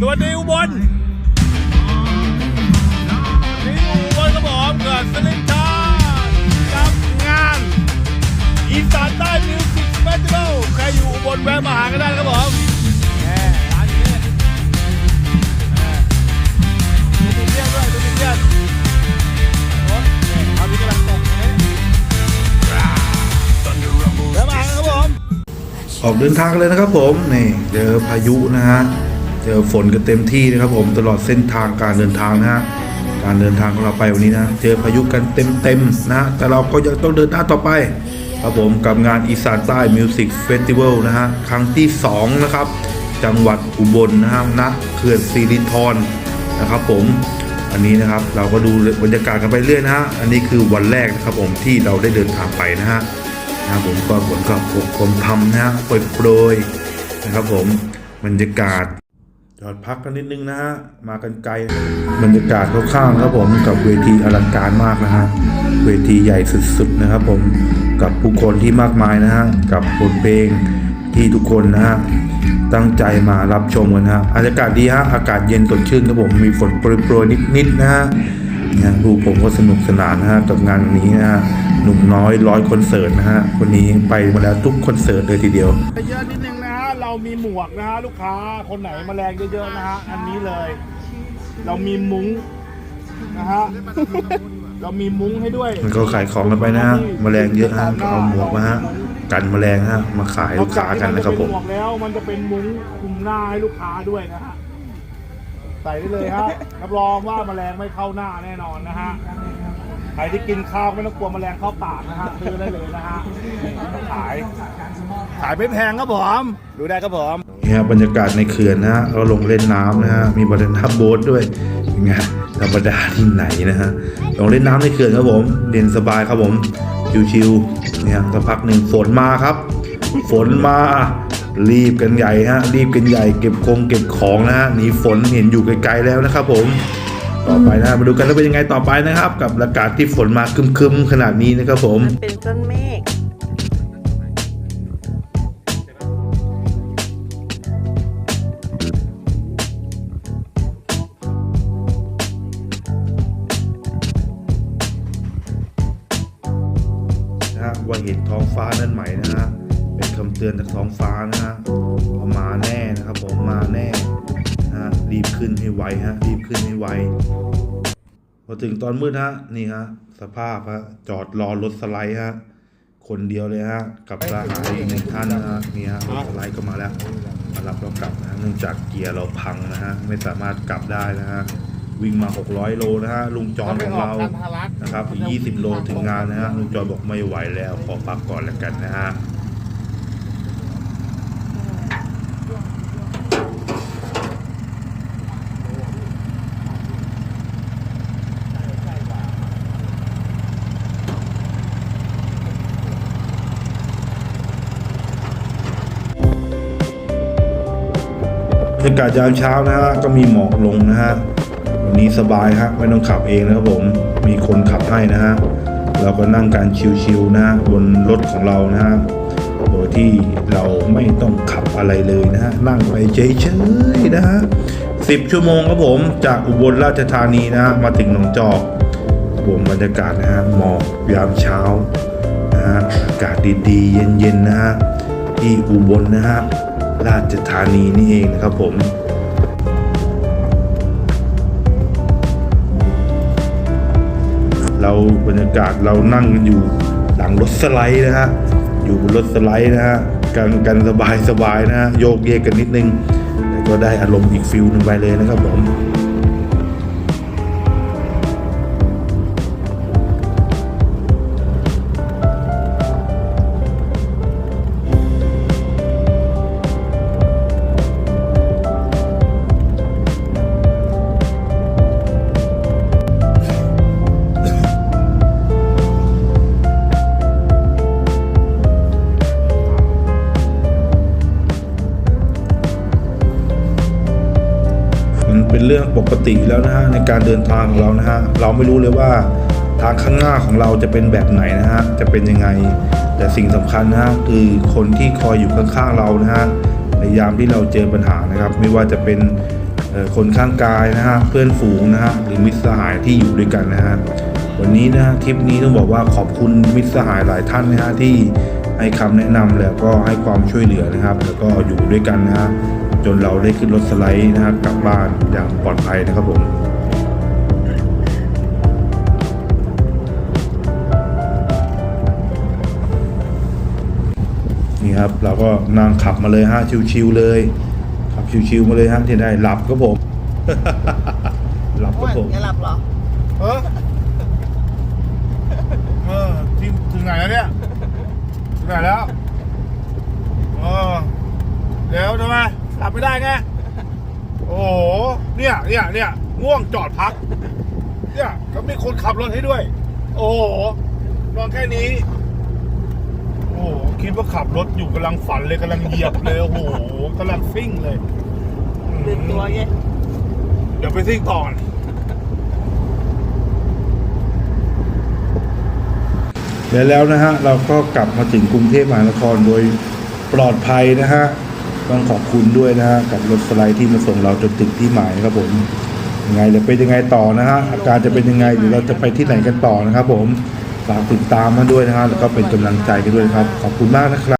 สวัสดีอุบลนี่อุบลกระบอกเกิดสลิมชากับงานอีสานใต้มิวสิกเฟสติวัลใครอยู่อุบลแวะมาหากันได้ครับผมแหมร้านนี้แหมดูมีเดี่ยนด้วยดูมีเดี่ยนรถเนี่ยเอาที่กำลังตกนี่แวะมาหากันครับผม ออกเดินทางเลยนะครับผม นี่เจอพายุนะฮะ เจอฝนกันเต็มที่นะครับผมตลอดเส้นทางการเดินทางนะฮะการเดินทางของเราไปวันนี้นะเจอพายุกันเต็มๆนะฮะแต่เราก็ยังต้องเดินหน้าต่อไปครับผมกับงานอีสานใต้มิวสิกเฟสติวัลนะฮะครั้งที่สองนะครับจังหวัดอุบลนะฮะณเขื่อนสิรินธรนะครับผมอันนี้นะครับเราก็ดูบรรยากาศกันไปเรื่อยนะฮะอันนี้คือวันแรกนะครับผมที่เราได้เดินทางไปนะฮะนะผมก็ฝนก็ปกคลุมพรำนะฮะโปรยโปรยๆนะครับผมบรรยากาศ จอดพักกันนิดนึงนะฮะ มากันไกล บรรยากาศข้างๆครับผมกับเวทีอลังการมากนะฮะ เวทีใหญ่สุดๆนะครับผม กับผู้คนที่มากมายนะฮะ กับบทเพลงที่ทุกคนนะฮะ ตั้งใจมารับชมกันนะฮะ อากาศดีฮะ อากาศเย็นสดชื่นครับผม มีฝนโปรยๆนิดๆนะฮะนะดูผมก็สนุกสนานนะฮะกับงานนี้นะฮะหนุ่มน้อยร้อยคอนเสิร์ตนะฮะวันนี้ไปมาแล้วทุกคอนเสิร์ตเลยทีเดียวเยอะนิดนึง มีหมวกนะฮะลูกค้าคนไหนแมลงเยอะๆนะฮะอันนี้เลย เรามีมุ้งนะฮะเรามีมุ้งให้ด้วยมันก็ขายของกันไปนะฮะแมลงเยอะฮะก็เอาหมวกมาฮะกันแมลงฮะมาขายลูกค้ากันนะครับผมนอกจากที่มันจะเป็นหมวกแล้วมันจะเป็นมุ้งคลุมหน้าให้ลูกค้าด้วยนะฮะใส่ได้เลยฮะรับรองว่าแมลงไม่เข้าหน้าแน่นอนนะฮะ ใครที่กินข้าวไม่ต้องกลัวแมลงเข้าปากนะฮะซื้อได้เลยนะฮะขายขายไม่แพงครับผมดูได้ครับผมนี่ฮะบรรยากาศในเขื่อนนะฮะเราลงเล่นน้ำนะฮะมีบริเวณทับโบ๊ทด้วยงไงธรรมดาที่ไหนนะฮะลงเล่นน้ำในเขื่อนครับผมเย็นสบายครับผมชิวๆเนี่ยสักพักหนึ่งฝนมาครับ ฝนมารีบกันใหญ่ฮะรีบกันใหญ่เก็บคงเก็บของนะฮะหนีฝนเห็นอยู่ไกลๆแล้วนะครับผม ต่อไปนะมาดูกันว่าเป็นยังไงต่อไปนะครับ กับอากาศที่ฝนมาครึมๆขนาดนี้นะครับผมมันเป็นต้นเมฆนะฮะว่าเห็นท้องฟ้านั่นไหมนะฮะเป็นคำเตือนจากท้องฟ้านะฮะว่ามาแน่นะครับผมมาแน่นะฮะ รีบขึ้นให้ไวฮะ รีบขึ้นให้ไวพอถึงตอนมืดฮะ นี่ฮะ สภาพฮะ จอดรอรถสไลด์ฮะ คนเดียวเลยฮะ กับสหายอีกหนึ่งท่านนะฮะนี่ฮะรถสไลด์ก็มาแล้ว มารับเรากลับนะฮะเนื่องจากเกียร์เราพังนะฮะ ไม่สามารถกลับได้นะฮะ วิ่งมา 600 โลนะฮะ ลุงจอนของเรา นะครับอีก20 โลถึงงานนะฮะ ลุงจอยบอกไม่ไหวแล้ว ขอพักก่อนแล้วกันนะฮะ บ รรยากาศยามเช้านะฮะก็มีหมอกลงนะฮะวันนี้สบายฮะไม่ต้องขับเองนะครับผมมีคนขับให้นะฮะเราก็นั่งการชิวๆนะฮะบนรถของเรานะฮะโดยที่เราไม่ต้องขับอะไรเลยนะฮะนั่งไปเฉยๆนะฮะสิบชั่วโมงครับผมจากอุบลราชธานีนะฮะมาถึงหนองจอกบผมบรรยากาศนะฮะหมอกยามเช้านะฮะอากาศดีๆ เย็นๆนะฮะที่อุบลนะฮะ ราชธานีนี่เองนะครับผมเราบรรยากาศเรานั่งกันอยู่หลังรถสไลด์นะฮะอยู่บนรถสไลด์นะฮะกันกันสบายสบายนะฮะโยกเยกกันนิดนึงแต่ก็ได้อารมณ์อีกฟิลหนึ่งไปเลยนะครับผม เรื่องปกติแล้วนะฮะในการเดินทางของเรานะฮะเราไม่รู้เลยว่าทางข้างหน้าของเราจะเป็นแบบไหนนะฮะจะเป็นยังไง แต่สิ่งสำคัญนะฮะคือคนที่คอยอยู่ข้างๆเรานะฮะในยามที่เราเจอปัญหานะครับ ไม่ว่าจะเป็นคนข้างกายนะฮะเพื่อนฝูงนะฮะหรือมิตรสหายที่อยู่ด้วยกันนะฮะวันนี้นะทริปนี้ต้องบอกว่าขอบคุณมิตรสหายหลายท่านนะฮะที่ให้คำแนะนำแล้วก็ให้ความช่วยเหลือนะครับ แล้วก็อยู่ด้วยกันนะฮะ จนเราได้ขึ้นรถสไลด์นะฮะกลับบ้านอย่างปลอดภัยนะครับผมนี่ครับเราก็นั่งขับมาเลยฮะชิวๆเลยขับชิวๆมาเลยฮะที่ได้หลับครับผม หลับครับผมจะหลับเหรอเออเออที่ถึงไหนแล้วเนี่ยถึงไหนแล้วเออเดี๋ยวทำไมหลับ ไม่ได้ไง โอ้โห เนี่ยเนี่ยเนี่ยง่วงจอดพัก เนี่ยก็มีคนขับรถให้ด้วย โอ้โหนอนแค่นี้ โอ้โหคิดว่าขับรถอยู่กำลังฝันเลยกำลังเหยียบเลย โอ้โหกำลังซิ่งเลยลืมตัวไงเดี๋ยวไปซิ่งต่อก่อนและแล้วนะฮะ เราก็กลับมาถึงกรุงเทพมหานครโดยปลอดภัยนะฮะ ต้องขอบคุณด้วยนะฮะกับรถสไลด์ที่มาส่งเราจนถึงที่หมายครับผมยังไงเดี๋ยวเป็นยังไงต่อนะฮะอาการจะเป็นยังไงหรือเราจะไปที่ไหนกันต่อนะครับผมฝากติดตามมาด้วยนะฮะแล้วก็เป็นกำลังใจกันด้วยนะครับ ขอบคุณมากนะครับ